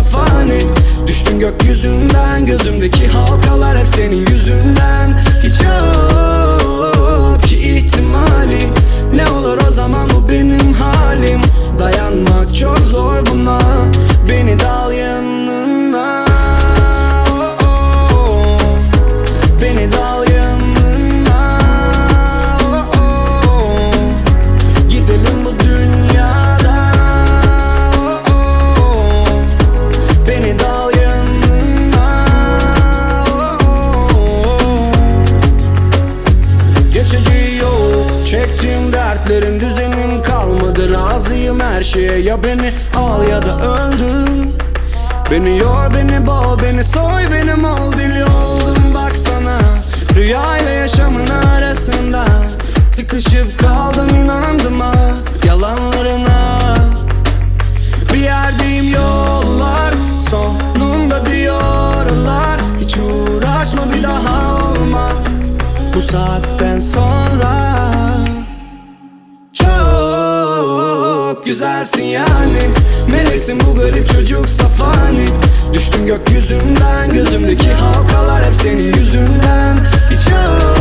Safani Düştün gökyüzünden Gözümdeki halkalar hep senin yüzünden dertlerin düzenim kalmadı. Razıyım her şeye. Ya beni al ya da öldür. Beni yor beni boğ beni soy benim ol deli oldum. Baksana Rüya ile yaşamın arasında Sıkışıp kaldım inandım ha yalanlarına. Bir yerdeyim yollar sonunda diyorlar. Hiç uğraşma bir daha olmaz. Bu saatten sonra güzelsin yani. Meleksin bu garip çocuk safani. Düştün gökyüzünden Gözümdeki halkalar hep senin yüzünden. Yok